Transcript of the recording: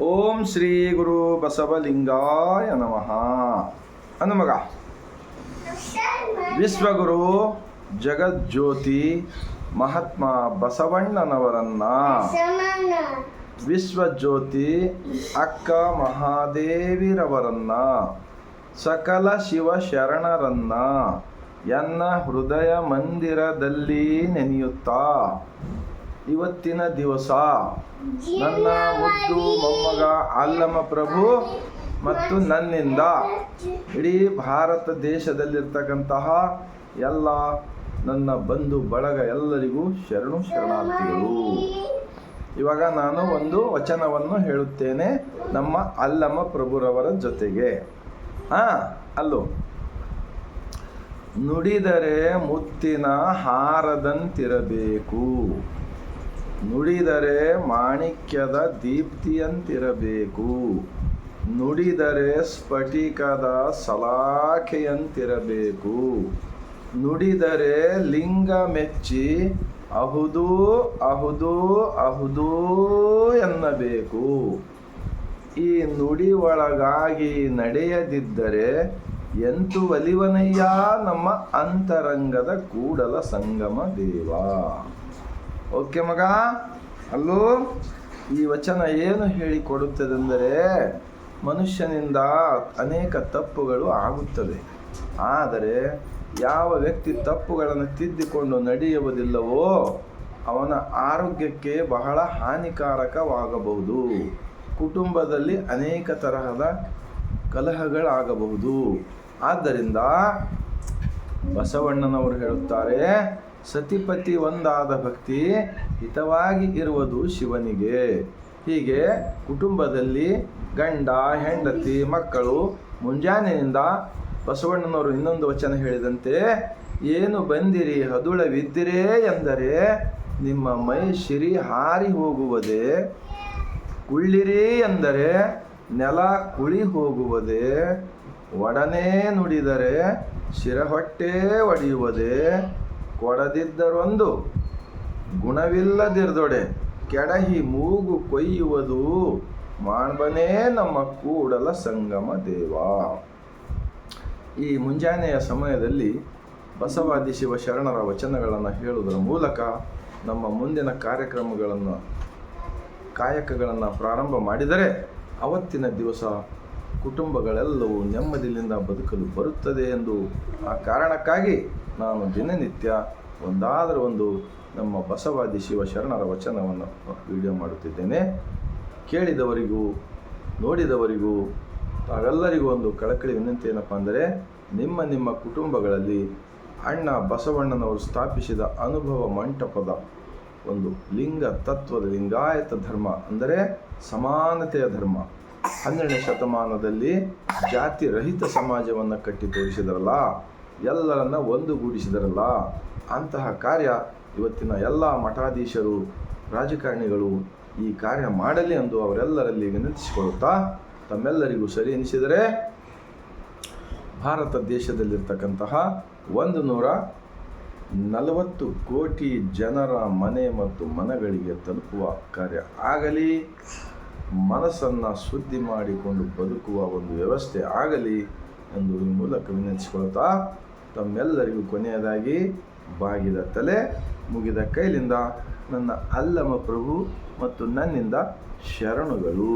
ಓಂ ಶ್ರೀ ಗುರು ಬಸವಲಿಂಗಾಯ ನಮಃ. ಹನುಮಗ ವಿಶ್ವಗುರು ಜಗಜ್ಯೋತಿ ಮಹಾತ್ಮ ಬಸವಣ್ಣನವರನ್ನ. ವಿಶ್ವಜ್ಯೋತಿ ಅಕ್ಕ ಮಹಾದೇವಿರವರನ್ನ. ಸಕಲ ಶಿವ ಶರಣರನ್ನ ಎನ್ನ ಹೃದಯ ಮಂದಿರದಲ್ಲಿ ನೆನೆಯುತ್ತಾ. ಇವತ್ತಿನ ದಿವಸ ನನ್ನ ಮುದ್ದು ಮೊಮ್ಮಗ ಅಲ್ಲಮ ಪ್ರಭು ಮತ್ತು ನನ್ನಿಂದ ಇಡೀ ಭಾರತ ದೇಶದಲ್ಲಿರ್ತಕ್ಕಂತಹ ಎಲ್ಲ ನನ್ನ ಬಂಧು ಬಳಗ ಎಲ್ಲರಿಗೂ ಶರಣು ಶರಣಾರ್ಥಿಗಳು. ಇವಾಗ ನಾನು ಒಂದು ವಚನವನ್ನು ಹೇಳುತ್ತೇನೆ ನಮ್ಮ ಅಲ್ಲಮ ಪ್ರಭುರವರ ಜೊತೆಗೆ. ಹಾ ಅಲ್ಲೋ. ನುಡಿದರೆ ಮುತ್ತಿನ ಹಾರದಂತಿರಬೇಕು. ನುಡಿದರೆ ಮಾಣಿಕ್ಯದ ದೀಪ್ತಿಯಂತಿರಬೇಕು. ನುಡಿದರೆ ಸ್ಫಟಿಕದ ಸಲಾಖೆಯಂತಿರಬೇಕು. ನುಡಿದರೆ ಲಿಂಗ ಮೆಚ್ಚಿ ಅಹುದು ಅಹುದು ಅಹುದು ಎನ್ನಬೇಕು. ಈ ನುಡಿ ಒಳಗಾಗಿ ನಡೆಯದಿದ್ದರೆ ಎಂತು ಒಲಿವನಯ್ಯ ನಮ್ಮ ಅಂತರಂಗದ ಕೂಡಲ ಸಂಗಮ ದೇವ. ಓಕೆ ಮಗ. ಅಲ್ಲೂ ಈ ವಚನ ಏನು ಹೇಳಿಕೊಡುತ್ತದೆಂದರೆ ಮನುಷ್ಯನಿಂದ ಅನೇಕ ತಪ್ಪುಗಳು ಆಗುತ್ತದೆ ಆದರೆ ಯಾವ ವ್ಯಕ್ತಿ ತಪ್ಪುಗಳನ್ನು ತಿದ್ದಿಕೊಂಡು ನಡೆಯುವುದಿಲ್ಲವೋ, ಅವನ ಆರೋಗ್ಯಕ್ಕೆ ಬಹಳ ಹಾನಿಕಾರಕವಾಗಬಹುದು. ಕುಟುಂಬದಲ್ಲಿ ಅನೇಕ ತರಹದ ಕಲಹಗಳಾಗಬಹುದು. ಆದ್ದರಿಂದ ಬಸವಣ್ಣನವರು ಹೇಳುತ್ತಾರೆ ಸತಿಪತಿ ಒಂದಾದ ಭಕ್ತಿ ಹಿತವಾಗಿ ಇರುವುದು ಶಿವನಿಗೆ. ಹೀಗೆ ಕುಟುಂಬದಲ್ಲಿ ಗಂಡ, ಹೆಂಡತಿ, ಮಕ್ಕಳು, ಮುಂಜಾನೆಯಿಂದ ಬಸವಣ್ಣನವರು ಇನ್ನೊಂದು ವಚನ ಹೇಳಿದಂತೆ, ಏನು ಬಂದಿರಿ ಹದುಳವಿದ್ದಿರೇ ಎಂದರೆ ನಿಮ್ಮ ಮೈ ಶಿರಿ ಹಾರಿ ಹೋಗುವುದೇ. ಕುಳ್ಳಿರಿ ಎಂದರೆ ನೆಲ ಕುಳಿ ಹೋಗುವುದೇ. ಒಡನೆ ನುಡಿದರೆ ಶಿರಹೊಟ್ಟೆ ಒಡೆಯುವುದೇ. ಕೊಡದಿದ್ದರೊಂದು ಗುಣವಿಲ್ಲದಿರ್ದೊಡೆ ಕೆಡಹಿ ಮೂಗು ಕೊಯ್ಯುವುದು ಮಾಡ್ಬನೇ ನಮ್ಮ ಕೂಡಲ ಸಂಗಮ ದೇವ. ಈ ಮುಂಜಾನೆಯ ಸಮಯದಲ್ಲಿ ಬಸವಾದಿ ಶಿವ ಶರಣರ ವಚನಗಳನ್ನು ಹೇಳುವುದರ ಮೂಲಕ ನಮ್ಮ ಮುಂದಿನ ಕಾರ್ಯಕ್ರಮಗಳನ್ನು, ಕಾಯಕಗಳನ್ನು ಪ್ರಾರಂಭ ಮಾಡಿದರೆ ಅವತ್ತಿನ ದಿವಸ ಕುಟುಂಬಗಳೆಲ್ಲವೂ ನೆಮ್ಮದಿಯಿಂದ ಬದುಕಲು ಬರುತ್ತದೆ ಎಂದು ಆ ಕಾರಣಕ್ಕಾಗಿ ನಾನು ದಿನನಿತ್ಯ ಒಂದಾದರೂ ಒಂದು ನಮ್ಮ ಬಸವಾದಿ ಶಿವಶರಣರ ವಚನವನ್ನು ವಿಡಿಯೋ ಮಾಡುತ್ತಿದ್ದೇನೆ. ಕೇಳಿದವರಿಗೂ, ನೋಡಿದವರಿಗೂ, ತಾವೆಲ್ಲರಿಗೂ ಒಂದು ಕಳಕಳಿ ವಿನಂತಿ ಏನಪ್ಪ ಅಂದರೆ, ನಿಮ್ಮ ನಿಮ್ಮ ಕುಟುಂಬಗಳಲ್ಲಿ ಅಣ್ಣ ಬಸವಣ್ಣನವರು ಸ್ಥಾಪಿಸಿದ ಅನುಭವ ಮಂಟಪದ ಒಂದು ಲಿಂಗ ತತ್ವದ ಲಿಂಗಾಯತ ಧರ್ಮ ಅಂದರೆ ಸಮಾನತೆಯ ಧರ್ಮ. ಹನ್ನೆರಡನೇ ಶತಮಾನದಲ್ಲಿ ಜಾತಿ ರಹಿತ ಸಮಾಜವನ್ನು ಕಟ್ಟಿ ತೋರಿಸಿದರಲ್ಲ, ಎಲ್ಲರನ್ನ ಒಂದುಗೂಡಿಸಿದರಲ್ಲ, ಅಂತಹ ಕಾರ್ಯ ಇವತ್ತಿನ ಎಲ್ಲ ಮಠಾಧೀಶರು, ರಾಜಕಾರಣಿಗಳು ಈ ಕಾರ್ಯ ಮಾಡಲಿ ಎಂದು ಅವರೆಲ್ಲರಲ್ಲಿ ವಿನಂತಿಸಿಕೊಳ್ಳುತ್ತಾ ತಮ್ಮೆಲ್ಲರಿಗೂ ಸರಿ ಎನಿಸಿದರೆ, ಭಾರತ ದೇಶದಲ್ಲಿರ್ತಕ್ಕಂತಹ ಒಂದು ನೂರ ನಲವತ್ತು ಕೋಟಿ ಜನರ ಮನೆ ಮತ್ತು ಮನಗಳಿಗೆ ತಲುಪುವ ಕಾರ್ಯ ಆಗಲಿ. ಮನಸ್ಸನ್ನು ಶುದ್ಧಿ ಮಾಡಿಕೊಂಡು ಬದುಕುವ ಒಂದು ವ್ಯವಸ್ಥೆ ಆಗಲಿ ಎಂದು ಈ ಮೂಲಕ ವಿನಂತಿಸಿಕೊಳ್ತಾ ತಮ್ಮೆಲ್ಲರಿಗೂ ಕೊನೆಯದಾಗಿ ಬಾಗಿದ ತಲೆ ಮುಗಿದ ಕೈಲಿಂದ ನನ್ನ ಅಲ್ಲಮ ಪ್ರಭು ಮತ್ತು ನನ್ನಿಂದ ಶರಣುಗಳು.